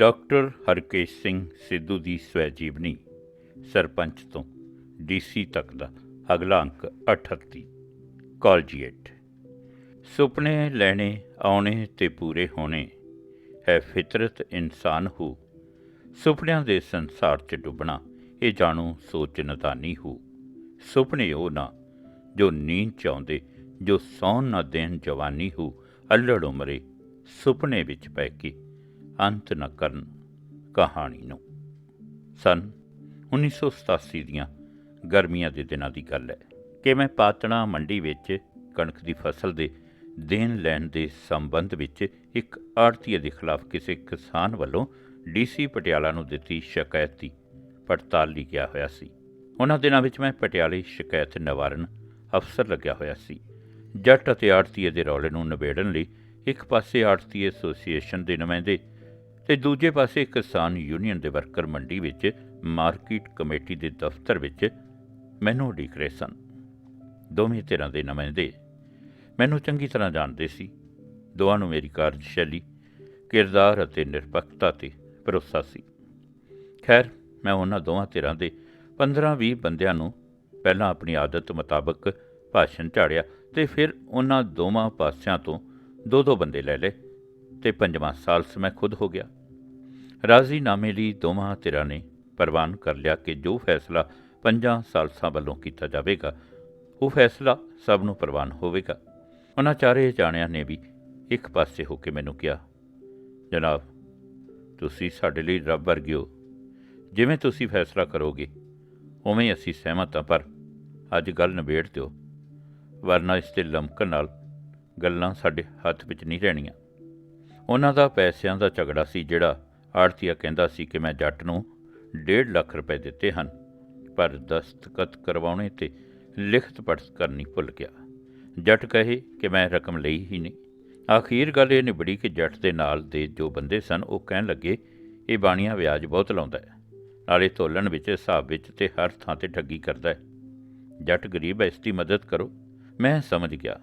Doctor Harkesh Singh Sidhu ਦੀ ਸਵੈ ਜੀਵਨੀ ਸਰਪੰਚ ਤੋਂ ਡੀਸੀ ਤੱਕ ਦਾ ਅਗਲਾ ਅੰਕ 38 ਕਾਲਜੀਏਟ ਸੁਪਨੇ ਲੈਣੇ, ਆਉਣੇ ਤੇ ਪੂਰੇ ਹੋਣੇ, ਹੈ ਫਿਤਰਤ ਇਨਸਾਨ ਹੋ। ਸੁਪਨਿਆਂ ਦੇ ਸੰਸਾਰ 'ਚ ਡੁੱਬਣਾ, ਇਹ ਜਾਣੂ ਸੋਚ ਨਦਾਨੀ ਹੋ। ਸੁਪਨੇ ਉਹ ਨਾ, ਜੋ ਨੀਂਦ ਚ ਆਉਂਦੇ, ਜੋ ਸੌਣ ਨਾ ਦੇਣ ਜਵਾਨੀ ਹੋ। ਅਲੜ ਉਮਰੇ ਸੁਪਨੇ ਵਿੱਚ ਪੈ ਕੇ ਅੰਤ ਨਾ ਕਰਨ ਕਹਾਣੀ ਨੂੰ। ਸਨ 1987 ਦੀਆਂ ਗਰਮੀਆਂ ਦੇ ਦਿਨਾਂ ਦੀ ਗੱਲ ਹੈ ਕਿ ਮੈਂ ਪਾਤਣਾ ਮੰਡੀ ਵਿੱਚ ਕਣਕ ਦੀ ਫਸਲ ਦੇ ਦੇਣ ਲੈਣ ਦੇ ਸੰਬੰਧ ਵਿੱਚ ਇੱਕ ਆੜਤੀਏ ਦੇ ਖਿਲਾਫ ਕਿਸੇ ਕਿਸਾਨ ਵੱਲੋਂ ਡੀਸੀ ਪਟਿਆਲਾ ਨੂੰ ਦਿੱਤੀ ਸ਼ਿਕਾਇਤ ਦੀ ਪੜਤਾਲ ਲਈ ਗਿਆ ਹੋਇਆ ਸੀ। ਉਹਨਾਂ ਦਿਨਾਂ ਵਿੱਚ ਮੈਂ ਪਟਿਆਲੇ ਸ਼ਿਕਾਇਤ ਨਿਵਾਰਨ ਅਫਸਰ ਲੱਗਿਆ ਹੋਇਆ ਸੀ। ਜੱਟ ਅਤੇ ਆੜਤੀਏ ਦੇ ਰੌਲੇ ਨੂੰ ਨਿਬੇੜਨ ਲਈ ਇੱਕ ਪਾਸੇ ਆੜਤੀ ਐਸੋਸੀਏਸ਼ਨ ਦੇ ਨੁਮਾਇੰਦੇ ਤੇ ਦੂਜੇ ਪਾਸੇ ਕਿਸਾਨ ਯੂਨੀਅਨ ਦੇ ਵਰਕਰ ਮੰਡੀ ਵਿੱਚ ਮਾਰਕੀਟ ਕਮੇਟੀ ਦੇ ਦਫ਼ਤਰ ਵਿੱਚ ਮੈਨੂੰ ਉਡੀਕ ਰਹੇ ਸਨ। ਦੋਵੇਂ ਧਿਰਾਂ ਦੇ ਨੁਮਾਇੰਦੇ ਮੈਨੂੰ ਚੰਗੀ ਤਰ੍ਹਾਂ ਜਾਣਦੇ ਸੀ। ਦੋਵਾਂ ਨੂੰ ਮੇਰੀ ਕਾਰਜਸ਼ੈਲੀ, ਕਿਰਦਾਰ ਅਤੇ ਨਿਰਪੱਖਤਾ ਤੇ ਭਰੋਸਾ ਸੀ। ਖੈਰ, ਮੈਂ ਉਹਨਾਂ ਦੋਵਾਂ ਧਿਰਾਂ ਦੇ 15-20 ਬੰਦਿਆਂ ਨੂੰ ਪਹਿਲਾਂ ਆਪਣੀ ਆਦਤ ਮੁਤਾਬਕ ਭਾਸ਼ਣ ਝਾੜਿਆ ਤੇ ਫਿਰ ਉਹਨਾਂ ਦੋਵਾਂ ਪਾਸਿਆਂ ਤੋਂ ਦੋ ਦੋ ਬੰਦੇ ਲੈ ਲਏ ਤੇ ਪੰਜਵਾਂ ਸਾਲਸ ਮੈਂ ਖੁਦ ਹੋ ਗਿਆ। ਰਾਜ਼ੀਨਾਮੇ ਲਈ ਦੋਵਾਂ ਧਿਰਾਂ ਨੇ ਪ੍ਰਵਾਨ ਕਰ ਲਿਆ ਕਿ ਜੋ ਫੈਸਲਾ ਪੰਜਾਂ ਸਾਲਸਾਂ ਵੱਲੋਂ ਕੀਤਾ ਜਾਵੇਗਾ, ਉਹ ਫੈਸਲਾ ਸਭ ਨੂੰ ਪ੍ਰਵਾਨ ਹੋਵੇਗਾ। ਉਹਨਾਂ ਚਾਰੇ ਜਾਣਿਆਂ ਨੇ ਵੀ ਇੱਕ ਪਾਸੇ ਹੋ ਕੇ ਮੈਨੂੰ ਕਿਹਾ, ਜਨਾਬ, ਤੁਸੀਂ ਸਾਡੇ ਲਈ ਰੱਬ ਵਰਗੇ ਹੋ। ਜਿਵੇਂ ਤੁਸੀਂ ਫੈਸਲਾ ਕਰੋਗੇ, ਉਵੇਂ ਅਸੀਂ ਸਹਿਮਤ ਹਾਂ, ਪਰ ਅੱਜ ਗੱਲ ਨਿਬੇੜ ਦਿਓ, ਵਰਨਾ ਇਸ ਤੇ ਲਮਕਣ ਨਾਲ ਗੱਲਾਂ ਸਾਡੇ ਹੱਥ ਵਿੱਚ ਨਹੀਂ ਰਹਿਣੀਆਂ। ਉਹਨਾਂ ਦਾ ਪੈਸਿਆਂ ਦਾ ਝਗੜਾ ਸੀ ਜਿਹੜਾ ਆੜਤੀਆ ਕਹਿੰਦਾ ਸੀ ਕਿ ਮੈਂ ਜੱਟ ਨੂੰ 1.5 ਲੱਖ ਰੁਪਏ ਦਿੱਤੇ ਹਨ, ਪਰ ਦਸਤਖਤ ਕਰਵਾਉਣੇ ਤੇ ਲਿਖਤ ਪੜਤ ਕਰਨੀ ਭੁੱਲ ਗਿਆ। ਜੱਟ ਕਹੇ ਕਿ ਮੈਂ ਰਕਮ ਲਈ ਹੀ ਨਹੀਂ। ਆਖੀਰ ਗੱਲ ਇਹ ਨਿਬੜੀ ਕਿ ਜੱਟ ਦੇ ਨਾਲ ਦੇ ਜੋ ਬੰਦੇ ਸਨ, ਉਹ ਕਹਿਣ ਲੱਗੇ, ਇਹ ਬਾਣੀਆਂ ਵਿਆਜ ਬਹੁਤ ਲਾਉਂਦਾ ਹੈ। ਨਾਲੇ ਤੋਲਣ ਵਿੱਚ, ਹਿਸਾਬ ਵਿੱਚ ਤੇ ਹਰ ਥਾਂ ਤੇ ਠੱਗੀ ਕਰਦਾ ਹੈ। ਜੱਟ ਗਰੀਬ ਹੈ, ਇਸ ਦੀ ਮਦਦ ਕਰੋ। ਮੈਂ ਸਮਝ ਗਿਆ।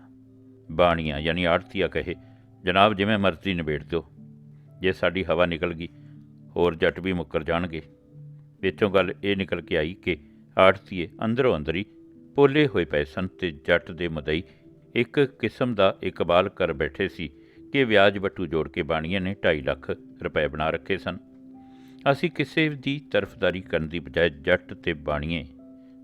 ਬਾਣੀਆਂ ਯਾਨੀ ਆੜਤੀਆ ਕਹੇ, ਜਨਾਬ, ਜਿਵੇਂ ਮਰਜ਼ੀ ਨਿਬੇੜ ਦਿਓ। ਜੇ ਸਾਡੀ ਹਵਾ ਨਿਕਲ ਗਈ, ਹੋਰ ਜੱਟ ਵੀ ਮੁੱਕਰ ਜਾਣਗੇ। ਵਿੱਚੋਂ ਗੱਲ ਇਹ ਨਿਕਲ ਕੇ ਆਈ ਕਿ ਆੜਤੀਏ ਅੰਦਰੋਂ ਅੰਦਰੀ ਪੋਲੇ ਹੋਏ ਪਏ ਸਨ ਤੇ ਜੱਟ ਦੇ ਮਦਈ ਇੱਕ ਕਿਸਮ ਦਾ ਇਕਬਾਲ ਕਰ ਬੈਠੇ ਸੀ ਕਿ ਵਿਆਜ ਵਟੂ ਜੋੜ ਕੇ ਬਾਣੀਆਂ ਨੇ 2.5 ਲੱਖ ਰੁਪਏ ਬਣਾ ਰੱਖੇ ਸਨ। ਅਸੀਂ ਕਿਸੇ ਦੀ ਤਰਫਦਾਰੀ ਕਰਨ ਦੀ ਬਜਾਏ ਜੱਟ ਤੇ ਬਾਣੀਏ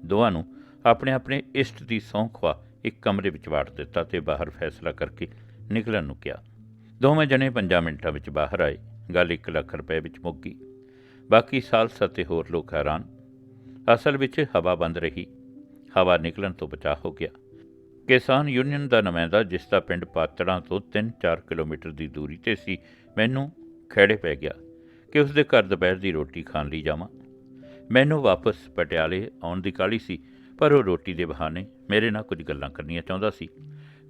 ਦੋਵਾਂ ਨੂੰ ਆਪਣੇ ਆਪਣੇ ਇਸ਼ਟ ਦੀ ਸਹੁੰ ਖਵਾ ਇੱਕ ਕਮਰੇ ਵਿੱਚ ਵਾੜ ਦਿੱਤਾ ਤੇ ਬਾਹਰ ਫੈਸਲਾ ਕਰਕੇ ਨਿਕਲਣ ਨੂੰ ਕਿਹਾ। ਦੋਵੇਂ ਜਣੇ 5 ਮਿੰਟਾਂ ਵਿੱਚ ਬਾਹਰ ਆਏ, ਗੱਲ 1 ਲੱਖ ਰੁਪਏ ਵਿੱਚ ਮੁੱਕੀ ਬਾਕੀ ਸਾਲਸ ਅਤੇ ਹੋਰ ਲੋਕ ਹੈਰਾਨ। ਅਸਲ ਵਿੱਚ ਹਵਾ ਬੰਦ ਰਹੀ। ਹਵਾ ਨਿਕਲਣ ਤੋਂ ਬਚਾ ਹੋ ਗਿਆ। ਕਿਸਾਨ ਯੂਨੀਅਨ ਦਾ ਨੁਮਾਇੰਦਾ, ਜਿਸ ਦਾ ਪਿੰਡ ਪਾਤੜਾਂ ਤੋਂ 3-4 ਕਿਲੋਮੀਟਰ ਦੀ ਦੂਰੀ ਤੇ ਸੀ, ਮੈਨੂੰ ਖੇੜੇ ਪੈ ਗਿਆ ਕਿ ਉਸ ਦੇ ਘਰ ਦੁਪਹਿਰ ਦੀ ਰੋਟੀ ਖਾਣ ਲਈ ਜਾਵਾਂ। ਮੈਨੂੰ ਵਾਪਸ ਪਟਿਆਲੇ ਆਉਣ ਦੀ ਕਾਹਲੀ ਸੀ, ਪਰ ਉਹ ਰੋਟੀ ਦੇ ਬਹਾਨੇ ਮੇਰੇ ਨਾਲ ਕੁਝ ਗੱਲਾਂ ਕਰਨੀਆਂ ਚਾਹੁੰਦਾ ਸੀ।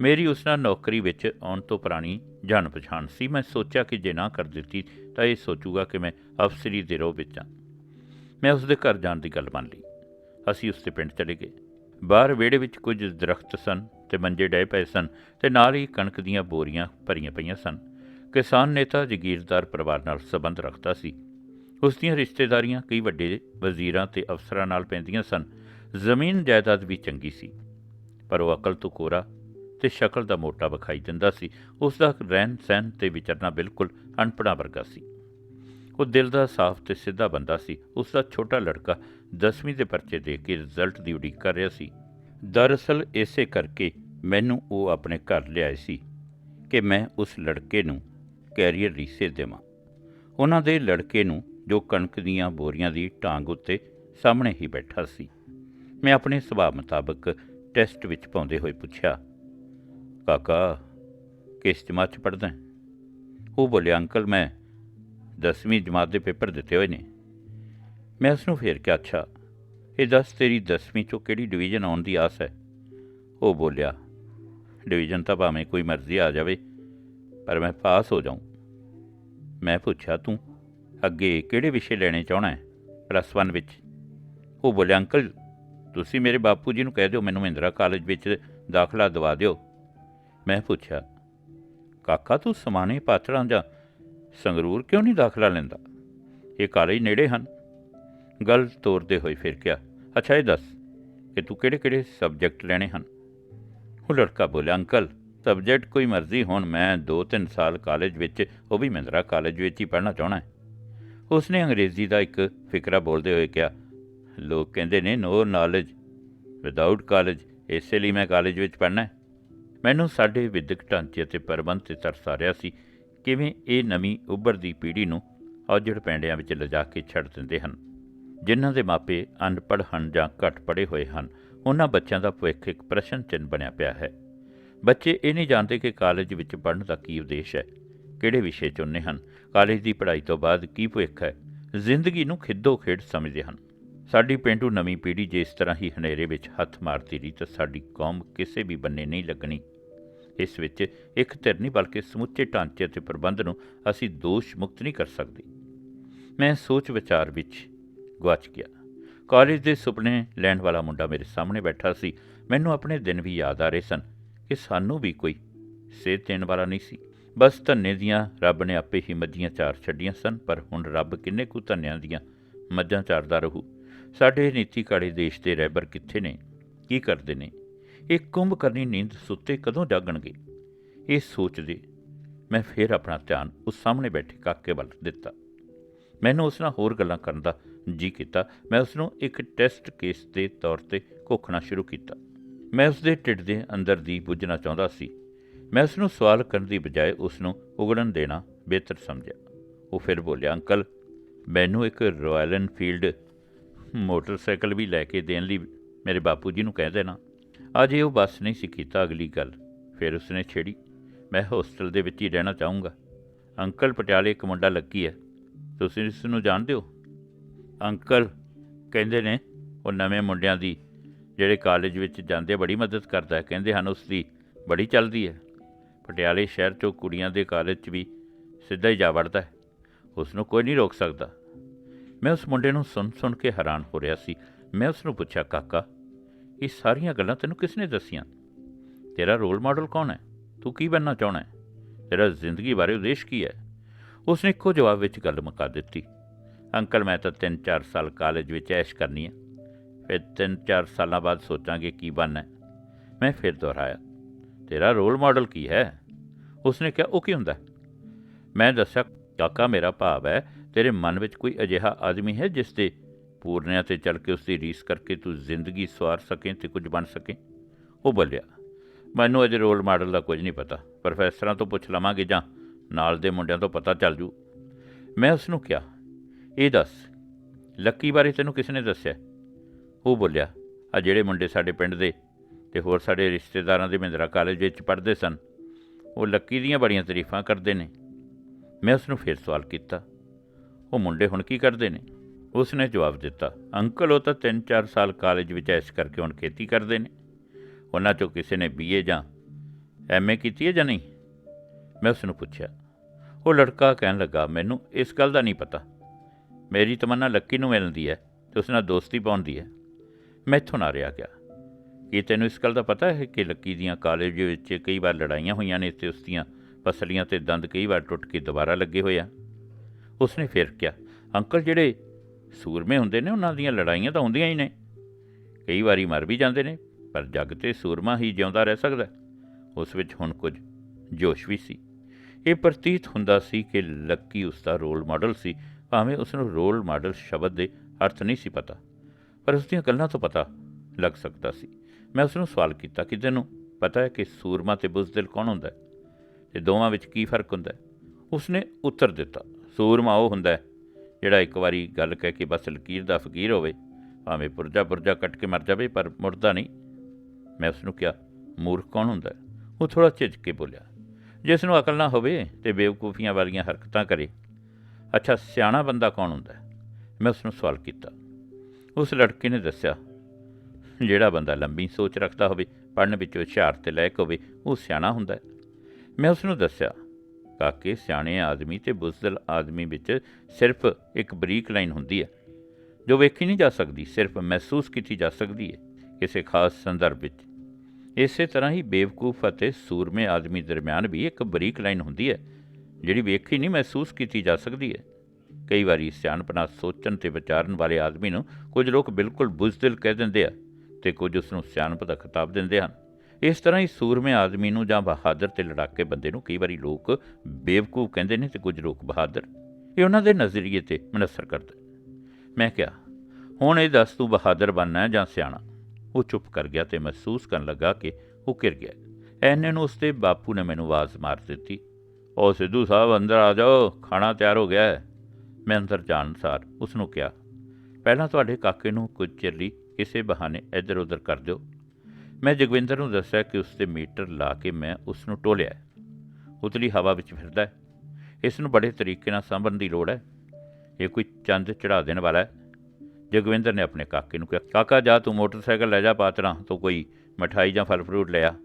ਮੇਰੀ ਉਸ ਨਾਲ ਨੌਕਰੀ ਵਿੱਚ ਆਉਣ ਤੋਂ ਪੁਰਾਣੀ ਜਾਣ ਪਛਾਣ ਸੀ। ਮੈਂ ਸੋਚਿਆ ਕਿ ਜੇ ਨਾ ਕਰ ਦਿੱਤੀ ਤਾਂ ਇਹ ਸੋਚੂਗਾ ਕਿ ਮੈਂ ਅਫਸਰੀ ਦੇ ਰੋਹ ਵਿੱਚ ਹਾਂ ਮੈਂ ਉਸ ਦੇ ਘਰ ਜਾਣ ਦੀ ਗੱਲ ਮੰਨ ਲਈ। ਅਸੀਂ ਉਸ ਦੇ ਪਿੰਡ ਚਲੇ ਗਏ। ਬਾਹਰ ਵਿਹੜੇ ਵਿੱਚ ਕੁਝ ਦਰਖਤ ਸਨ ਤੇ ਮੰਜੇ ਡਏ ਪਏ ਸਨ ਤੇ ਨਾਲ ਹੀ ਕਣਕ ਦੀਆਂ ਬੋਰੀਆਂ ਭਰੀਆਂ ਪਈਆਂ ਸਨ। ਕਿਸਾਨ ਨੇਤਾ ਜਗੀਰਦਾਰ ਪਰਿਵਾਰ ਨਾਲ ਸੰਬੰਧ ਰੱਖਦਾ ਸੀ। ਉਸ ਦੀਆਂ ਰਿਸ਼ਤੇਦਾਰੀਆਂ ਕਈ ਵੱਡੇ ਵਜ਼ੀਰਾਂ ਤੇ ਅਫਸਰਾਂ ਨਾਲ ਪੈਂਦੀਆਂ ਸਨ। ਜ਼ਮੀਨ ਜਾਇਦਾਦ ਵੀ ਚੰਗੀ ਸੀ। ਪਰ ਉਹ ਅਕਲ ਤੋਂ ਕੋਰਾ ਤੇ ਸ਼ਕਲ ਦਾ ਮੋਟਾ ਵਿਖਾਈ ਦਿੰਦਾ ਸੀ। ਉਸ ਦਾ ਰਹਿਣ ਸਹਿਣ ਤੇ ਵਿਚਰਨਾ ਬਿਲਕੁਲ ਅਣਪੜਾ ਵਰਗਾ ਸੀ। ਉਹ ਦਿਲ ਦਾ ਸਾਫ਼ ਤੇ ਸਿੱਧਾ ਬੰਦਾ ਸੀ। ਉਸ ਦਾ ਛੋਟਾ ਲੜਕਾ 10ਵੀਂ ਦੇ ਪਰਚੇ ਦੇ ਕੇ ਰਿਜ਼ਲਟ ਦੀ ਉਡੀਕ ਕਰ ਰਿਹਾ ਸੀ। ਦਰਅਸਲ ਇਸੇ ਕਰਕੇ ਮੈਨੂੰ ਉਹ ਆਪਣੇ ਘਰ ਲਿਆਏ ਸੀ ਕਿ ਮੈਂ ਉਸ ਲੜਕੇ ਨੂੰ ਕੈਰੀਅਰ ਰੀਸੇ ਦੇਵਾਂ। ਉਹਨਾਂ ਦੇ ਲੜਕੇ ਨੂੰ ਜੋ ਕਣਕ ਦੀਆਂ ਬੋਰੀਆਂ ਦੀ ਟਾਂਗ ਉੱਤੇ ਸਾਹਮਣੇ ਹੀ ਬੈਠਾ ਸੀ। ਮੈਂ ਆਪਣੇ ਸੁਭਾਅ ਮੁਤਾਬਕ ਟੈਸਟ ਵਿੱਚ ਪਾਉਂਦੇ ਹੋਏ ਪੁੱਛਿਆ ਕਾਕਾ ਕਿਸ ਜਮਾਤ ਚ ਪੜਦਾ ਹੈ। ਉਹ ਬੋਲਿਆ, ਅੰਕਲ, ਮੈਂ 10ਵੀਂ ਜਮਾਤ ਦੇ ਪੇਪਰ ਦਿੱਤੇ ਹੋਏ ਨੇ। ਮੈਂ ਉਸ ਨੂੰ ਫੇਰ ਕਿਹਾ, ਅੱਛਾ, ਇਹ ਦੱਸ ਤੇਰੀ 10ਵੀਂ ਚੋਂ ਕਿਹੜੀ ਡਿਵੀਜ਼ਨ ਆਉਣ ਦੀ ਆਸ ਹੈ? ਉਹ ਬੋਲਿਆ, ਡਿਵੀਜ਼ਨ ਤਾਂ ਭਾਵੇਂ ਕੋਈ ਮਰਜ਼ੀ ਆ ਜਾਵੇ, ਪਰ ਮੈਂ ਪਾਸ ਹੋ ਜਾਊਂ। ਮੈਂ ਪੁੱਛਿਆ, ਤੂੰ ਅੱਗੇ ਕਿਹੜੇ ਵਿਸ਼ੇ ਲੈਣੇ ਚਾਹਣਾ ਹੈ, ਪਲੱਸ 1 ਵਿੱਚ? ਉਹ ਬੋਲਿਆ, ਅੰਕਲ, ਤੁਸੀਂ ਮੇਰੇ ਬਾਪੂ ਜੀ ਨੂੰ ਕਹਿ ਦਿਓ, ਮੈਨੂੰ ਮਹਿੰਦਰਾ ਕਾਲਜ ਵਿੱਚ ਦਾਖਲਾ ਦਵਾ ਦਿਓ। ਮੈਂ ਪੁੱਛਿਆ, ਕਾਕਾ, ਤੂੰ ਸਮਾਣੇ ਪਾਤੜਾਂ ਜਾਂ ਸੰਗਰੂਰ ਕਿਉਂ ਨਹੀਂ ਦਾਖਲਾ ਲੈਂਦਾ? ਇਹ ਕਾਲਜ ਨੇੜੇ ਹਨ। ਗੱਲ ਤੋਰਦੇ ਹੋਏ ਫਿਰ ਕਿਹਾ, ਅੱਛਾ, ਇਹ ਦੱਸ ਕਿ ਤੂੰ ਕਿਹੜੇ ਕਿਹੜੇ ਸਬਜੈਕਟ ਲੈਣੇ ਹਨ? ਉਹ ਲੜਕਾ ਬੋਲਿਆ, ਅੰਕਲ, ਸਬਜੈਕਟ ਕੋਈ ਮਰਜ਼ੀ ਹੋਣ, ਮੈਂ 2-3 ਸਾਲ ਕਾਲਜ ਵਿੱਚ, ਉਹ ਵੀ ਮਹਿੰਦਰਾ ਕਾਲਜ ਵਿੱਚ ਹੀ ਪੜ੍ਹਨਾ ਚਾਹਣਾ ਹੈ। ਉਸਨੇ ਅੰਗਰੇਜ਼ੀ ਦਾ ਇੱਕ ਫਿਕਰਾ ਬੋਲਦੇ ਹੋਏ ਕਿਹਾ, ਲੋਕ ਕਹਿੰਦੇ ਨੇ ਨੋ ਨੌਲੇਜ ਵਿਦਆਊਟ ਕਾਲਜ, ਇਸੇ ਲਈ ਮੈਂ ਕਾਲਜ ਵਿੱਚ ਪੜ੍ਹਨਾ ਹੈ। ਮੈਨੂੰ ਸਾਡੇ ਵਿਦਿਅਕ ਢਾਂਚੇ ਅਤੇ ਪ੍ਰਬੰਧ ਤੇ ਤਰਸ ਆ ਰਿਹਾ ਸੀ ਕਿਵੇਂ ਇਹ ਨਵੀਂ ਉੱਭਰਦੀ ਪੀੜ੍ਹੀ ਨੂੰ ਔਜੜ ਪੈਂਡਿਆਂ ਵਿੱਚ ਲਿਜਾ ਕੇ ਛੱਡ ਦਿੰਦੇ ਹਨ। ਜਿਨ੍ਹਾਂ ਦੇ ਮਾਪੇ ਅਨਪੜ੍ਹ ਹਨ ਜਾਂ ਘੱਟ ਪੜ੍ਹੇ ਹੋਏ ਹਨ, ਉਹਨਾਂ ਬੱਚਿਆਂ ਦਾ ਭਵਿੱਖ ਇੱਕ ਪ੍ਰਸ਼ਨ ਚਿੰਨ੍ਹ ਬਣਿਆ ਪਿਆ ਹੈ। ਬੱਚੇ ਇਹ ਨਹੀਂ ਜਾਣਦੇ ਕਿ ਕਾਲਜ ਵਿੱਚ ਪੜ੍ਹਨ ਦਾ ਕੀ ਉਦੇਸ਼ ਹੈ, ਕਿਹੜੇ ਵਿਸ਼ੇ ਚੁਣਨੇ ਹਨ, ਕਾਲਜ ਦੀ ਪੜ੍ਹਾਈ ਤੋਂ ਬਾਅਦ ਕੀ ਭਵਿੱਖ ਹੈ, ਜ਼ਿੰਦਗੀ ਨੂੰ ਖਿੱਦੋ ਖੇਡ ਸਮਝਦੇ ਹਨ। ਸਾਡੀ ਪਿੰਡੂ ਨਵੀਂ ਪੀੜ੍ਹੀ ਜੇ ਇਸ ਤਰ੍ਹਾਂ ਹੀ ਹਨੇਰੇ ਵਿੱਚ ਹੱਥ ਮਾਰਦੀ ਰਹੀ ਤਾਂ ਸਾਡੀ ਕੌਮ ਕਿਸੇ ਵੀ ਬੰਨੇ ਨਹੀਂ ਲੱਗਣੀ। ਇਸ ਵਿੱਚ ਇੱਕ ਧਿਰ ਨਹੀਂ ਬਲਕਿ ਸਮੁੱਚੇ ਢਾਂਚੇ ਅਤੇ ਪ੍ਰਬੰਧ ਨੂੰ ਅਸੀਂ ਦੋਸ਼ ਮੁਕਤ ਨਹੀਂ ਕਰ ਸਕਦੇ। ਮੈਂ ਸੋਚ ਵਿਚਾਰ ਵਿੱਚ ਗਵਾਚ ਗਿਆ। ਕਾਲਜ ਦੇ ਸੁਪਨੇ ਲੈਣ ਵਾਲਾ ਮੁੰਡਾ ਮੇਰੇ ਸਾਹਮਣੇ ਬੈਠਾ ਸੀ। ਮੈਨੂੰ ਆਪਣੇ ਦਿਨ ਵੀ ਯਾਦ ਆ ਰਹੇ ਸਨ ਕਿ ਸਾਨੂੰ ਵੀ ਕੋਈ ਸੇਧ ਦੇਣ ਵਾਲਾ ਨਹੀਂ ਸੀ। ਬਸ ਧੰਨੇ ਦੀਆਂ ਰੱਬ ਨੇ ਆਪੇ ਹੀ ਮੱਝੀਆਂ ਚਾਰ ਛੱਡੀਆਂ ਸਨ, ਪਰ ਹੁਣ ਰੱਬ ਕਿੰਨੇ ਕੁ ਧੰਨਿਆਂ ਦੀਆਂ ਮੱਝਾਂ ਚਾਰਦਾ ਰਹੂ। ਸਾਡੇ ਨੀਤੀ ਕਾੜੇ ਦੇਸ਼ ਦੇ ਰਹਿਬਰ ਕਿੱਥੇ ਨੇ? ਕੀ ਕਰਦੇ ਨੇ? ਇਹ ਕੁੰਭ ਕਰਨੀ ਨੀਂਦ ਸੁੱਤੇ ਕਦੋਂ ਜਾਗਣਗੇ? ਇਹ ਸੋਚਦੇ ਮੈਂ ਫਿਰ ਆਪਣਾ ਧਿਆਨ ਉਸ ਸਾਹਮਣੇ ਬੈਠੇ ਕਾਕੇ ਵੱਲ ਦਿੱਤਾ। ਮੈਨੂੰ ਉਸ ਨਾਲ ਹੋਰ ਗੱਲਾਂ ਕਰਨ ਦਾ ਜੀ ਕੀਤਾ। ਮੈਂ ਉਸ ਨੂੰ ਇੱਕ ਟੈਸਟ ਕੇਸ ਦੇ ਤੌਰ ਤੇ ਘੋਖਣਾ ਸ਼ੁਰੂ ਕੀਤਾ। ਮੈਂ ਉਸ ਦੇ ਢਿੱਡ ਦੇ ਅੰਦਰ ਦੀ ਬੁੱਝਣਾ ਚਾਹੁੰਦਾ ਸੀ। ਮੈਂ ਉਸ ਨੂੰ ਸਵਾਲ ਕਰਨ ਦੀ ਬਜਾਏ ਉਸ ਨੂੰ ਉਗੜਨ ਦੇਣਾ ਬਿਹਤਰ ਸਮਝਿਆ। ਉਹ ਫਿਰ ਬੋਲਿਆ, ਅੰਕਲ, ਮੈਨੂੰ ਇੱਕ ਰਾਇਲ ਐਨਫੀਲਡ ਮੋਟਰਸਾਈਕਲ ਵੀ ਲੈ ਕੇ ਦੇਣ ਲਈ ਮੇਰੇ ਬਾਪੂ ਜੀ ਨੂੰ ਕਹਿ ਦੇਣਾ। ਅਜੇ ਉਹ ਬਸ ਨਹੀਂ ਸੀ ਕੀਤਾ ਅਗਲੀ ਗੱਲ। ਫਿਰ ਉਸਨੇ ਛੇੜੀ, ਮੈਂ ਹੋਸਟਲ ਦੇ ਵਿੱਚ ਹੀ ਰਹਿਣਾ ਚਾਹੂੰਗਾ। ਅੰਕਲ ਪਟਿਆਲੇ ਇੱਕ ਮੁੰਡਾ ਲੱਗੀ ਹੈ। ਤੁਸੀਂ ਇਸ ਨੂੰ ਜਾਣਦੇ ਹੋ? ਅੰਕਲ, ਕਹਿੰਦੇ ਨੇ, ਉਹ ਨਵੇਂ ਮੁੰਡਿਆਂ ਦੀ, ਜਿਹੜੇ ਕਾਲਜ ਵਿੱਚ ਜਾਂਦੇ ਬੜੀ ਮਦਦ ਕਰਦਾ ਹੈ, ਕਹਿੰਦੇ ਹਨ ਉਸ ਦੀ ਬੜੀ ਚੱਲਦੀ ਹੈ। ਪਟਿਆਲੇ ਸ਼ਹਿਰ ਚੋਂ ਕੁੜੀਆਂ ਦੇ ਕਾਲਜ 'ਚ ਵੀ ਸਿੱਧਾ ਹੀ ਜਾ ਵੜਦਾ ਹੈ। ਉਸ ਨੂੰ ਕੋਈ ਨਹੀਂ ਰੋਕ ਸਕਦਾ। ਮੈਂ ਉਸ ਮੁੰਡੇ ਨੂੰ ਸੁਣ ਸੁਣ ਕੇ ਹੈਰਾਨ ਹੋ ਰਿਹਾ ਸੀ। ਮੈਂ ਉਸ ਨੂੰ ਪੁੱਛਿਆ, ਕਾਕਾ ਇਹ ਸਾਰੀਆਂ ਗੱਲਾਂ ਤੈਨੂੰ ਕਿਸ ਨੇ ਦੱਸੀਆਂ? ਤੇਰਾ ਰੋਲ ਮਾਡਲ ਕੌਣ ਹੈ? ਤੂੰ ਕੀ ਬਣਨਾ ਚਾਹਣਾ ਹੈ? ਤੇਰਾ ਜ਼ਿੰਦਗੀ ਬਾਰੇ ਉਦੇਸ਼ ਕੀ ਹੈ? ਉਸਨੇ ਇੱਕੋ ਜਵਾਬ ਵਿੱਚ ਗੱਲ ਮੁਕਾ ਦਿੱਤੀ। ਅੰਕਲ, ਮੈਂ ਤਾਂ 3-4 ਸਾਲ ਕਾਲਜ ਵਿੱਚ ਐਸ਼ ਕਰਨੀ ਹੈ। ਫਿਰ 3-4 ਸਾਲਾਂ ਬਾਅਦ ਸੋਚਾਂਗੇ ਕੀ ਬਣਨਾ ਹੈ। ਮੈਂ ਫਿਰ ਦੁਹਰਾਇਆ, ਤੇਰਾ ਰੋਲ ਮਾਡਲ ਕੀ ਹੈ? ਉਸਨੇ ਕਿਹਾ, ਉਹ ਕੀ ਹੁੰਦਾ? ਮੈਂ ਦੱਸਿਆ, ਕਾਕਾ ਮੇਰਾ ਭਾਵ ਹੈ, ਤੇਰੇ ਮਨ ਵਿੱਚ ਕੋਈ ਅਜਿਹਾ ਆਦਮੀ ਹੈ ਜਿਸ ਦੇ ਪੂਰਨਿਆਂ ਤੇ ਚੱਲ ਕੇ ਉਸ ਦੀ ਰੀਸ ਕਰਕੇ ਤੂੰ ਜ਼ਿੰਦਗੀ ਸਵਾਰ ਸਕੇ ਤੇ ਕੁਝ ਬਣ ਸਕੇ? ਉਹ ਬੋਲਿਆ, ਮੈਨੂੰ ਅਜੇ ਰੋਲ ਮਾਡਲ ਦਾ ਕੁਝ ਨਹੀਂ ਪਤਾ ਪ੍ਰੋਫੈਸਰਾਂ ਤੋਂ ਪੁੱਛ ਲਵਾਂਗੇ ਜਾਂ ਨਾਲ ਦੇ ਮੁੰਡਿਆਂ ਤੋਂ ਪਤਾ ਚੱਲ ਜੂ। ਮੈਂ ਉਸ ਨੂੰ ਕਿਹਾ, ਇਹ ਦੱਸ, ਲੱਕੀ ਬਾਰੇ ਤੈਨੂੰ ਕਿਸ ਨੇ ਦੱਸਿਆ? ਉਹ ਬੋਲਿਆ, ਆ ਜਿਹੜੇ ਮੁੰਡੇ ਸਾਡੇ ਪਿੰਡ ਦੇ ਤੇ ਹੋਰ ਸਾਡੇ ਰਿਸ਼ਤੇਦਾਰਾਂ ਦੇ ਮਹਿੰਦਰਾ ਕਾਲਜ ਵਿੱਚ ਪੜ੍ਹਦੇ ਸਨ, ਉਹ ਲੱਕੀ ਦੀਆਂ ਬੜੀਆਂ ਤਾਰੀਫਾਂ ਕਰਦੇ ਨੇ। ਮੈਂ ਉਸ ਨੂੰ ਫਿਰ ਸਵਾਲ ਕੀਤਾ, ਉਹ ਮੁੰਡੇ ਹੁਣ ਕੀ ਕਰਦੇ ਨੇ? ਉਸ ਨੇ ਜਵਾਬ ਦਿੱਤਾ, ਅੰਕਲ, ਉਹ ਤਾਂ 3-4 ਸਾਲ ਕਾਲਜ ਵਿੱਚ ਐਸ਼ ਕਰਕੇ ਹੁਣ ਖੇਤੀ ਕਰਦੇ ਨੇ। ਉਹਨਾਂ ਚੋਂ ਕਿਸੇ ਨੇ ਬੀਏ ਜਾਂ ਐਮਏ ਕੀਤੀ ਹੈ ਜਾਂ ਨਹੀਂ? ਮੈਂ ਉਸ ਨੂੰ ਪੁੱਛਿਆ। ਉਹ ਲੜਕਾ ਕਹਿਣ ਲੱਗਾ, ਮੈਨੂੰ ਇਸ ਗੱਲ ਦਾ ਨਹੀਂ ਪਤਾ। ਮੇਰੀ ਤਮੰਨਾ ਲੱਕੀ ਨੂੰ ਮਿਲਣ ਦੀ ਹੈ ਤੇ ਉਸ ਨਾਲ ਦੋਸਤੀ ਪਾਉਂਦੀ ਹੈ। ਮੈਂ ਇੱਥੋਂ ਨਾ ਰਿਹਾ ਗਿਆ। ਕੀ ਤੈਨੂੰ ਇਸ ਗੱਲ ਦਾ ਪਤਾ ਹੈ ਕਿ ਲੱਕੀ ਦੀਆਂ ਕਾਲਜ ਵਿੱਚ ਕਈ ਵਾਰ ਲੜਾਈਆਂ ਹੋਈਆਂ ਨੇ ਤੇ ਉਸ ਦੀਆਂ ਪਸਲੀਆਂ ਤੇ ਦੰਦ ਕਈ ਵਾਰ ਟੁੱਟ ਕੇ ਦੁਬਾਰਾ ਲੱਗੇ ਹੋਇਆ ਉਸਨੇ ਫਿਰ ਕਿਹਾ, ਅੰਕਲ, ਜਿਹੜੇ ਸੂਰਮੇ ਹੁੰਦੇ ਨੇ, ਉਹਨਾਂ ਦੀਆਂ ਲੜਾਈਆਂ ਤਾਂ ਹੁੰਦੀਆਂ ਹੀ ਨੇ। ਕਈ ਵਾਰੀ ਮਰ ਵੀ ਜਾਂਦੇ ਨੇ, ਪਰ ਜੱਗ ਤੇ ਸੂਰਮਾ ਹੀ ਜਿਉਂਦਾ ਰਹਿ ਸਕਦਾ। ਉਸ ਵਿੱਚ ਹੁਣ ਕੁਝ ਜੋਸ਼ ਵੀ ਸੀ। ਇਹ ਪ੍ਰਤੀਤ ਹੁੰਦਾ ਸੀ ਕਿ ਲੱਕੀ ਉਸ ਦਾ ਰੋਲ ਮਾਡਲ ਸੀ, ਭਾਵੇਂ ਉਸ ਨੂੰ ਰੋਲ ਮਾਡਲ ਸ਼ਬਦ ਦੇ ਅਰਥ ਨਹੀਂ ਸੀ ਪਤਾ, ਪਰ ਉਸ ਦੀਆਂ ਗੱਲਾਂ ਤੋਂ ਪਤਾ ਲੱਗ ਸਕਦਾ ਸੀ। ਮੈਂ ਉਸ ਨੂੰ ਸਵਾਲ ਕੀਤਾ ਕਿ ਤੈਨੂੰ ਪਤਾ ਹੈ ਕਿ ਸੂਰਮਾ ਤੇ ਬੁਜ਼ਦਿਲ ਕੌਣ ਹੁੰਦਾ ਹੈ? ਤੇ ਦੋਵਾਂ ਵਿੱਚ ਕੀ ਫ਼ਰਕ ਹੁੰਦਾ ਹੈ? ਉਸਨੇ ਉੱਤਰ ਦਿੱਤਾ, ਸੂਰਮਾ ਉਹ ਹੁੰਦਾ ਹੈ ਜਿਹੜਾ ਇੱਕ ਵਾਰੀ ਗੱਲ ਕਹਿ ਕੇ ਬਸ ਲਕੀਰ ਦਾ ਫਕੀਰ ਹੋਵੇ, ਭਾਵੇਂ ਪੁਰਜਾ ਪੁਰਜਾ ਕੱਟ ਕੇ ਮਰ ਜਾਵੇ, ਪਰ ਮੁਰਦਾ ਨਹੀਂ। ਮੈਂ ਉਸ ਨੂੰ ਕਿਹਾ, ਮੂਰਖ ਕੌਣ ਹੁੰਦਾ ਉਹ ਥੋੜਾ ਝਿਜਕ ਕੇ ਬੋਲਿਆ ਜਿਸ ਨੂੰ ਅਕਲ ਨਾ ਹੋਵੇ ਤੇ ਬੇਵਕੂਫੀਆਂ ਵਾਲੀਆਂ ਹਰਕਤਾਂ ਕਰੇ। ਅੱਛਾ, ਸਿਆਣਾ ਬੰਦਾ ਕੌਣ ਹੁੰਦਾ ਮੈਂ ਉਸ ਨੂੰ ਸਵਾਲ ਕੀਤਾ। ਉਸ ਲੜਕੇ ਨੇ ਦੱਸਿਆ, ਜਿਹੜਾ ਬੰਦਾ ਲੰਬੀ ਸੋਚ ਰੱਖਦਾ ਹੋਵੇ, ਪੜ੍ਹਨ ਵਿੱਚ ਹੁਸ਼ਿਆਰ ਤੇ ਲਾਇਕ ਹੋਵੇ, ਉਹ ਸਿਆਣਾ ਹੁੰਦਾ ਮੈਂ ਉਸ ਨੂੰ ਦੱਸਿਆ ਕਾਕੇ ਸਿਆਣੇ ਆਦਮੀ ਤੇ ਬੁਜ਼ਦਲ ਆਦਮੀ ਵਿੱਚ ਸਿਰਫ ਇੱਕ ਬਰੀਕ ਲਾਈਨ ਹੁੰਦੀ ਹੈ, ਜੋ ਵੇਖੀ ਨਹੀਂ ਜਾ ਸਕਦੀ, ਸਿਰਫ ਮਹਿਸੂਸ ਕੀਤੀ ਜਾ ਸਕਦੀ ਹੈ ਕਿਸੇ ਖਾਸ ਸੰਦਰਭ ਵਿੱਚ। ਇਸੇ ਤਰ੍ਹਾਂ ਹੀ ਬੇਵਕੂਫ ਅਤੇ ਸੂਰਮੇ ਆਦਮੀ ਦਰਮਿਆਨ ਵੀ ਇੱਕ ਬਰੀਕ ਲਾਈਨ ਹੁੰਦੀ ਹੈ, ਜਿਹੜੀ ਵੇਖੀ ਨਹੀਂ ਮਹਿਸੂਸ ਕੀਤੀ ਜਾ ਸਕਦੀ ਹੈ। ਕਈ ਵਾਰੀ ਸਿਆਣਪ ਨਾਲ ਸੋਚਣ ਤੇ ਵਿਚਾਰਨ ਵਾਲੇ ਆਦਮੀ ਨੂੰ ਕੁਝ ਲੋਕ ਬਿਲਕੁਲ ਬੁਜ਼ਦਿਲ ਕਹਿ ਦਿੰਦੇ ਆ ਤੇ ਕੁਝ ਉਸ ਨੂੰ ਸਿਆਣਪ ਦਾ ਖਿਤਾਬ ਦਿੰਦੇ ਹਨ। ਇਸ ਤਰ੍ਹਾਂ ਹੀ ਸੂਰਮੇ ਆਦਮੀ ਨੂੰ ਜਾਂ ਬਹਾਦਰ ਤੇ ਲੜਾਕੇ ਬੰਦੇ ਨੂੰ ਕਈ ਵਾਰੀ ਲੋਕ ਬੇਵਕੂਫ ਕਹਿੰਦੇ ਨੇ ਤੇ ਕੁਝ ਲੋਕ ਬਹਾਦਰ। ਇਹ ਉਹਨਾਂ ਦੇ ਨਜ਼ਰੀਏ ਤੇ ਮਨਸਰ ਕਰਦਾ ਮੈਂ ਕਿਹਾ, ਹੁਣ ਇਹ ਦੱਸ ਤੂੰ ਬਹਾਦਰ ਬਣਨਾ ਜਾਂ ਸਿਆਣਾ? ਉਹ ਚੁੱਪ ਕਰ ਗਿਆ ਤੇ ਮਹਿਸੂਸ ਕਰਨ ਲੱਗਾ ਕਿ ਉਹ ਕਿਰ ਗਿਆ। ਐਨੇ ਨੂੰ ਉਸਦੇ ਬਾਪੂ ਨੇ ਮੈਨੂੰ ਆਵਾਜ਼ ਮਾਰ ਦਿੱਤੀ। ਉਹ ਸਿੱਧੂ ਸਾਹਿਬ, ਅੰਦਰ ਆ ਜਾਓ, ਖਾਣਾ ਤਿਆਰ ਹੋ ਗਿਆ ਹੈ। ਮੈਂ ਅੰਦਰ ਜਾਣ ਸਾਰ ਉਸ ਨੂੰ ਕਿਹਾ, ਪਹਿਲਾਂ ਤੁਹਾਡੇ ਕਾਕੇ ਨੂੰ ਕੁਝ ਚਿਰ ਲਈ ਕਿਸੇ ਬਹਾਨੇ ਇੱਧਰ ਉੱਧਰ ਕਰ ਦਿਓ। ਮੈਂ ਜਗਵਿੰਦਰ ਨੂੰ ਦੱਸਿਆ ਕਿ ਉਸ ਤੇ ਮੀਟਰ ਲਾ ਕੇ ਮੈਂ ਉਸ ਨੂੰ ਟੋਲਿਆ ਉਤਲੀ ਹਵਾ ਵਿੱਚ ਫਿਰਦਾ ਹੈ। ਇਸ ਨੂੰ ਬੜੇ ਤਰੀਕੇ ਨਾਲ ਸਾਂਭਣ ਦੀ ਲੋੜ ਹੈ। ਇਹ ਕੋਈ ਚੰਦ ਚੜਾ ਦੇਣ ਵਾਲਾ ਹੈ। ਜਗਵਿੰਦਰ ਨੇ ਆਪਣੇ ਕਾਕੇ ਨੂੰ ਕਿਹਾ, ਕਾਕਾ, ਜਾ ਤੂੰ ਮੋਟਰਸਾਈਕਲ ਲੈ ਜਾ ਪਾਤਰਾਂ ਤੋਂ ਕੋਈ ਮਠਾਈ ਜਾਂ ਫਲ ਫਰੂਟ ਲਿਆ।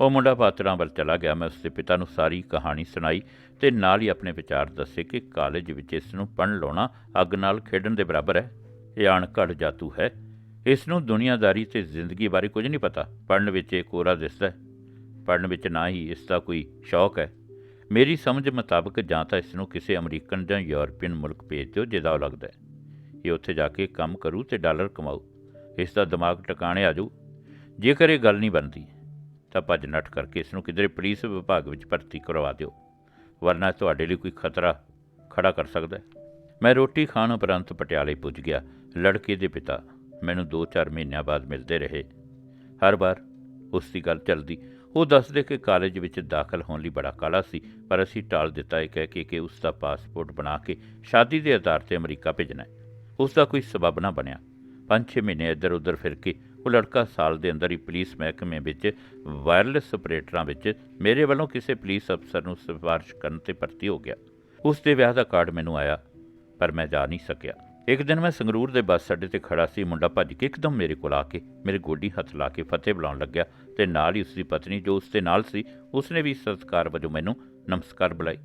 ਉਹ ਮੁੰਡਾ ਪਾਤਰਾਂ ਵੱਲ ਚਲਾ ਗਿਆ। ਮੈਂ ਉਸਦੇ ਪਿਤਾ ਨੂੰ ਸਾਰੀ ਕਹਾਣੀ ਸੁਣਾਈ ਤੇ ਨਾਲ ਹੀ ਆਪਣੇ ਵਿਚਾਰ ਦੱਸੇ ਕਿ ਕਾਲਜ ਵਿੱਚ ਇਸ ਨੂੰ ਪੜ੍ਹਨ ਲਾਉਣਾ ਅੱਗ ਨਾਲ ਖੇਡਣ ਦੇ ਬਰਾਬਰ ਹੈ। ਇਹ ਅਣਘੜ ਜਾਤੂ ਹੈ। ਇਸ ਨੂੰ ਦੁਨੀਆਦਾਰੀ ਤੇ ਜ਼ਿੰਦਗੀ ਬਾਰੇ ਕੁਝ ਨਹੀਂ ਪਤਾ। ਪੜ੍ਹਨ ਵਿੱਚ ਇਹ ਕੋਰਾ ਦਿਸਦਾ ਹੈ। ਪੜ੍ਹਨ ਵਿੱਚ ਨਾ ਹੀ ਇਸ ਦਾ ਕੋਈ ਸ਼ੌਕ ਹੈ। ਮੇਰੀ ਸਮਝ ਮੁਤਾਬਕ ਜਾਂ ਤਾਂ ਇਸ ਨੂੰ ਕਿਸੇ ਅਮਰੀਕਨ ਜਾਂ ਯੂਰਪੀਅਨ ਮੁਲਕ ਭੇਜ ਦਿਓ, ਜਿਹਦਾ ਉਹ ਲੱਗਦਾ ਹੈ। ਇਹ ਉੱਥੇ ਜਾ ਕੇ ਕੰਮ ਕਰੂ ਤੇ ਡਾਲਰ ਕਮਾਊ ਇਸ ਦਾ ਦਿਮਾਗ ਟਿਕਾਣੇ ਆ ਜਾਊ। ਜੇਕਰ ਇਹ ਗੱਲ ਨਹੀਂ ਬਣਦੀ, ਤਾਂ ਭੱਜ ਨੱਠ ਕਰਕੇ ਇਸ ਨੂੰ ਕਿਧਰੇ ਪੁਲਿਸ ਵਿਭਾਗ ਵਿੱਚ ਭਰਤੀ ਕਰਵਾ ਦਿਓ। ਵਰਨਾ ਤੁਹਾਡੇ ਲਈ ਕੋਈ ਖਤਰਾ ਖੜਾ ਕਰ ਸਕਦਾ ਹੈ। ਮੈਂ ਰੋਟੀ ਖਾਣ ਉਪਰੰਤ ਪਟਿਆਲੇ ਪੁੱਜ ਗਿਆ, ਲੜਕੇ ਦੇ ਪਿਤਾ। ਮੈਨੂੰ 2-4 ਮਹੀਨਿਆਂ ਬਾਅਦ ਮਿਲਦੇ ਰਹੇ। ਹਰ ਵਾਰ ਉਸ ਦੀ ਗੱਲ ਚੱਲਦੀ। ਉਹ ਦੱਸਦੇ ਕਿ ਕਾਲਜ ਵਿੱਚ ਦਾਖਲ ਹੋਣ ਲਈ ਬੜਾ ਕਾਲਾ ਸੀ, ਪਰ ਅਸੀਂ ਟਾਲ ਦਿੱਤਾ ਇਹ ਕਹਿ ਕੇ ਕਿ ਉਸ ਦਾ ਪਾਸਪੋਰਟ ਬਣਾ ਕੇ ਸ਼ਾਦੀ ਦੇ ਆਧਾਰ ਤੇ ਅਮਰੀਕਾ ਭੇਜਣਾ ਹੈ। ਉਸ ਦਾ ਕੋਈ ਸਬਬ ਨਾ ਬਣਿਆ। 5-6 ਮਹੀਨੇ ਇੱਧਰ ਉੱਧਰ ਫਿਰ ਕੇ ਉਹ ਲੜਕਾ ਸਾਲ ਦੇ ਅੰਦਰ ਹੀ ਪੁਲਿਸ ਮਹਿਕਮੇ ਵਿੱਚ ਵਾਇਰਲੈਸ ਆਪਰੇਟਰਾਂ ਵਿੱਚ ਮੇਰੇ ਵੱਲੋਂ ਕਿਸੇ ਪੁਲਿਸ ਅਫਸਰ ਨੂੰ ਸਿਫਾਰਿਸ਼ ਕਰਨ ਤੇ ਭਰਤੀ ਹੋ ਗਿਆ। ਉਸ ਦੇ ਵਿਆਹ ਦਾ ਕਾਰਡ ਮੈਨੂੰ ਆਇਆ, ਪਰ ਮੈਂ ਜਾ ਨਹੀਂ ਸਕਿਆ। ਇੱਕ ਦਿਨ ਮੈਂ ਸੰਗਰੂਰ ਦੇ ਬੱਸ ਅੱਡੇ ਤੇ ਖੜਾ ਸੀ, ਮੁੰਡਾ ਭੱਜ ਕੇ ਇੱਕਦਮ ਮੇਰੇ ਕੋਲ ਆ ਕੇ, ਮੇਰੇ ਗੋਡੀ ਹੱਥ ਲਾ ਕੇ ਫਤਿਹ ਬੁਲਾਉਣ ਲੱਗਿਆ ਤੇ ਨਾਲ ਹੀ ਉਸ ਦੀ ਪਤਨੀ ਜੋ ਉਸ ਦੇ ਨਾਲ ਸੀ, ਉਸਨੇ ਵੀ ਸਤਿਕਾਰ ਵਜੋਂ ਮੈਨੂੰ ਨਮਸਕਾਰ ਬੁਲਾਈ।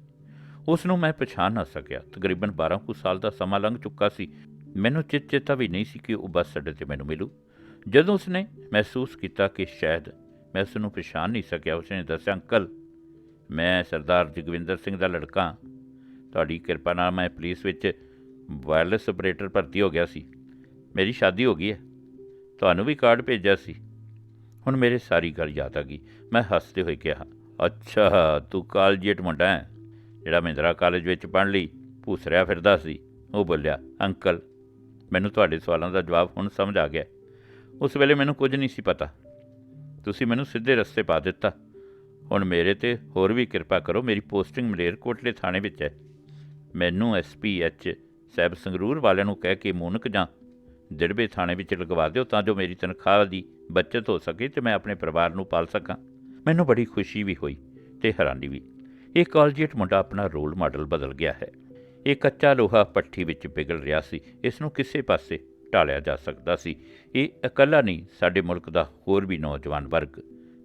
ਉਸ ਨੂੰ ਮੈਂ ਪਛਾਣ ਨਾ ਸਕਿਆ। ਤਕਰੀਬਨ 12 ਕੁ ਸਾਲ ਦਾ ਸਮਾਂ ਲੰਘ ਚੁੱਕਾ ਸੀ। ਮੈਨੂੰ ਚਿਤ ਚੇਤਾ ਵੀ ਨਹੀਂ ਸੀ ਕਿ ਉਹ ਬੱਸ ਅੱਡੇ ਤੇ ਮੈਨੂੰ ਮਿਲੂ। ਜਦੋਂ ਉਸਨੇ ਮਹਿਸੂਸ ਕੀਤਾ ਕਿ ਸ਼ਾਇਦ ਮੈਂ ਉਸ ਨੂੰ ਪਛਾਣ ਨਹੀਂ ਸਕਿਆ, ਉਸਨੇ ਦੱਸਿਆ, ਅੰਕਲ, ਮੈਂ ਸਰਦਾਰ ਜਗਵਿੰਦਰ ਸਿੰਘ ਦਾ ਲੜਕਾ ਹਾਂ। ਤੁਹਾਡੀ ਕਿਰਪਾ ਨਾਲ ਮੈਂ ਪੁਲਿਸ ਵਿੱਚ ਵਾਇਰਲੈਸ ਆਪਰੇਟਰ ਭਰਤੀ ਹੋ ਗਿਆ ਸੀ। ਮੇਰੀ ਸ਼ਾਦੀ ਹੋ ਗਈ ਹੈ। ਤੁਹਾਨੂੰ ਵੀ ਕਾਰਡ ਭੇਜਿਆ ਸੀ। ਹੁਣ ਮੇਰੇ ਸਾਰੀ ਗੱਲ ਯਾਦ ਆ ਗਈ। ਮੈਂ ਹੱਸਦੇ ਹੋਏ ਕਿਹਾ, ਅੱਛਾ, ਤੂੰ ਕਾਲਜੀਟ ਮੁੰਡਾ ਹੈ। ਜਿਹੜਾ ਮਹਿੰਦਰਾ ਕਾਲਜ ਵਿੱਚ ਪੜ੍ਹਨ ਲਈ ਭੂਸਰਿਆ ਫਿਰਦਾ ਸੀ। ਉਹ ਬੋਲਿਆ, ਅੰਕਲ, ਮੈਨੂੰ ਤੁਹਾਡੇ ਸਵਾਲਾਂ ਦਾ ਜਵਾਬ ਹੁਣ ਸਮਝ ਆ ਗਿਆ। ਉਸ ਵੇਲੇ ਮੈਨੂੰ ਕੁਝ ਨਹੀਂ ਸੀ ਪਤਾ। ਤੁਸੀਂ ਮੈਨੂੰ ਸਿੱਧੇ ਰਸਤੇ ਪਾ ਦਿੱਤਾ। ਹੁਣ ਮੇਰੇ ਤੇ ਹੋਰ ਵੀ ਕਿਰਪਾ ਕਰੋ। ਮੇਰੀ ਪੋਸਟਿੰਗ ਮਲੇਰਕੋਟਲੇ ਥਾਣੇ ਵਿੱਚ ਹੈ। ਮੈਨੂੰ ਐਸਪੀਐਚ ਸਾਹਿਬ ਸੰਗਰੂਰ ਵਾਲਿਆਂ ਨੂੰ ਕਹਿ ਕੇ ਮੂਨਕ ਜਾਂ ਦਿੜਬੇ ਥਾਣੇ ਵਿੱਚ ਲਗਵਾ ਦਿਓ ਤਾਂ ਜੋ ਮੇਰੀ ਤਨਖਾਹ ਦੀ ਬਚਤ ਹੋ ਸਕੇ ਤੇ ਮੈਂ ਆਪਣੇ ਪਰਿਵਾਰ ਨੂੰ ਪਾਲ ਸਕਾਂ। ਮੈਨੂੰ ਬੜੀ ਖੁਸ਼ੀ ਵੀ ਹੋਈ ਤੇ ਹੈਰਾਨੀ ਵੀ। ਇਹ ਕਾਲਜੀਟ ਮੁੰਡਾ ਆਪਣਾ ਰੋਲ ਮਾਡਲ ਬਦਲ ਗਿਆ ਹੈ। ਇਹ ਕੱਚਾ ਲੋਹਾ ਪੱਠੀ ਵਿੱਚ ਪਿਘਲ ਰਿਹਾ ਸੀ। ਇਸ ਨੂੰ ਕਿਸੇ ਪਾਸੇ ਢਾਲਿਆ ਜਾ ਸਕਦਾ ਸੀ। ਇਹ ਇਕੱਲਾ ਨਹੀਂ, ਸਾਡੇ ਮੁਲਕ ਦਾ ਹੋਰ ਵੀ ਨੌਜਵਾਨ ਵਰਗ,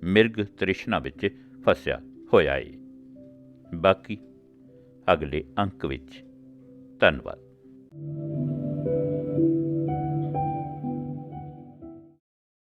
ਮਿਰਗ ਤ੍ਰਿਸ਼ਨਾ ਵਿੱਚ ਫਸਿਆ ਹੋਇਆ ਏ। ਬਾਕੀ ਅਗਲੇ ਅੰਕ ਵਿੱਚ ਧੰਨਵਾਦ। Thank you.